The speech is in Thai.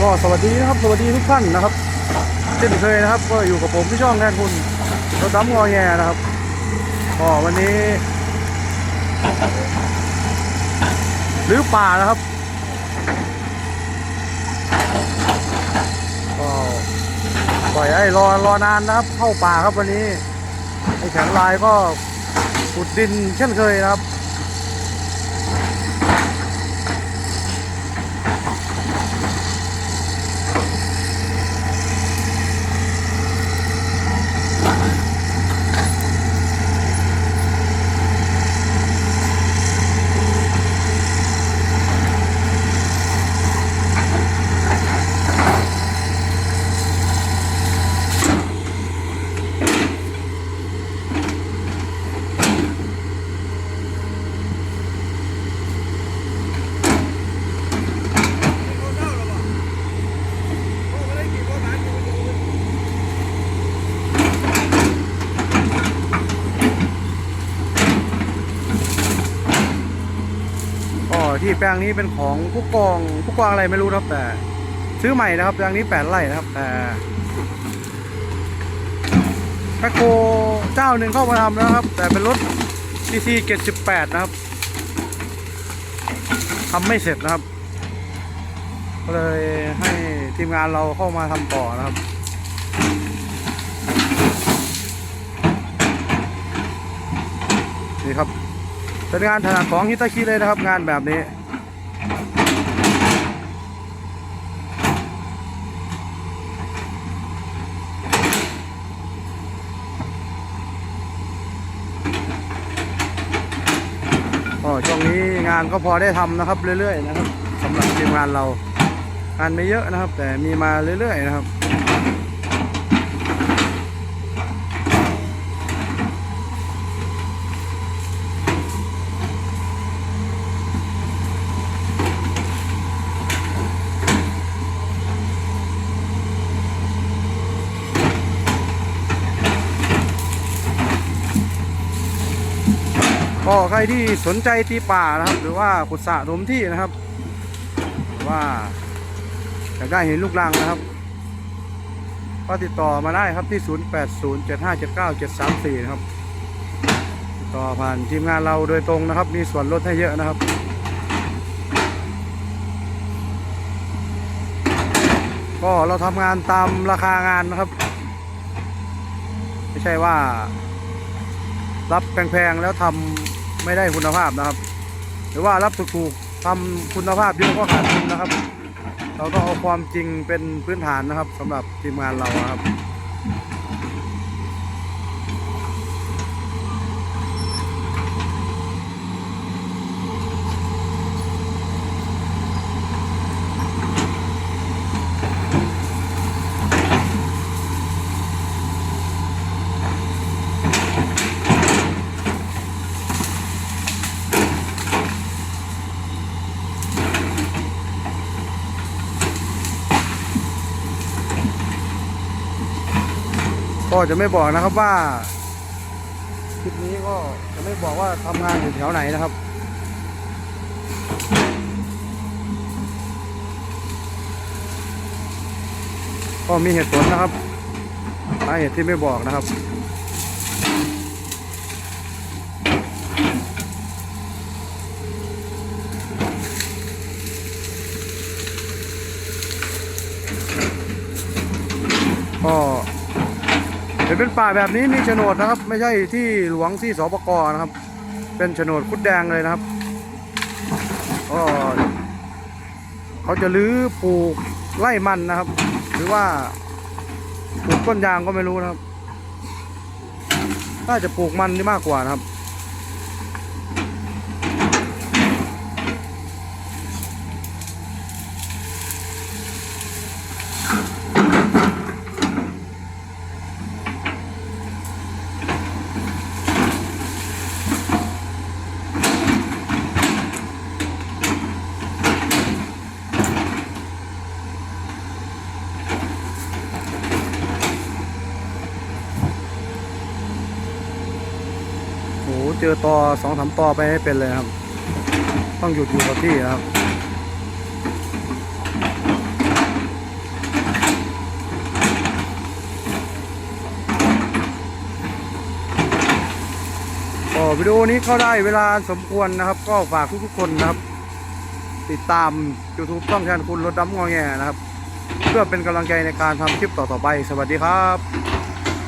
ก็สวัสดีนะครับ สวัสดีทุกท่านนะครับเช่นเคยนะครับ ก็อยู่กับผมที่ช่องแทนคุณรถดำงอแงนะครับก็วันนี้หรือป่านะครับก็ปล่อยให้รอรอนานนะครับ เข้าป่าครับวันนี้ไอ้แข็งลายก็ขุดดินเช่นเคยนะครับ ก็ ที่แปลงนี้เป็นของผู้กองผู้กองอะไรไม่รู้นะครับแต่ ซื้อใหม่นะครับแปลงนี้แปดไร่นะครับแต่แมคโครเจ้าหนึ่งเข้ามาทำแล้วครับ แต่เป็นรถ CC 78 นะครับทำไม่เสร็จนะครับ ก็เลยให้ทีมงานเราเข้ามาทำต่อนะครับ นี่ครับ เป็นงานถนัดของฮิตาชิเลยนะครับ งานแบบนี้ ก็ช่วงนี้งานก็พอได้ทำนะครับเรื่อยๆนะครับสำหรับทีมงานเรา งานไม่เยอะนะครับ แต่มีมาเรื่อยๆนะครับ ก็ใครที่สนใจตีป่านะครับ หรือว่าขุดสะถมที่นะครับหรือว่าอยากได้เห็นลูกรังนะครับ ก็ติดต่อมาได้ครับที่ 0807579734 นะครับ ติดต่อผ่านทีมงานเราโดยตรงนะครับ มีส่วนลดให้เยอะนะครับก็เราทำงานตามราคางานนะครับ ไม่ใช่ว่า รับแพงๆแล้วทำ ไม่ได้คุณภาพนะครับ หรือว่ารับถูกๆทำคุณภาพเยอะก็ขาดทุนนะครับ เราต้องเอาความจริงเป็นพื้นฐานนะครับสำหรับทีมงานเราครับ ก็จะไม่บอกนะครับว่าคลิปนี้ก็จะไม่บอกว่าทำงานอยู่แถวไหนนะครับก็มีเหตุผลนะครับสาเหตุที่ไม่บอกนะครับ เห็นเป็นป่าแบบนี้มีโฉนดนะครับ ไม่ใช่ที่หลวงที่สปกนะครับ เป็นโฉนดคุดแดงเลยนะครับก็เขาจะลื้อปลูกไล่มันนะครับ หรือว่าปลูกต้นยางก็ไม่รู้นะครับ น่าจะปลูกมันนี่มากกว่านะครับ เจอต่อสองสามต่อไปให้เป็นเลยครับ ต้องหยุดอยู่กับที่ครับก็วิดีโอนี้เขาได้เวลาสมควรนะครับ ก็ฝากทุกๆคนนะครับ ติดตาม YouTube ต้องแทนคุณรถดัมงอแงนะครับ เพื่อเป็นกำลังใจในการทำคลิปต่อๆไป สวัสดีครับ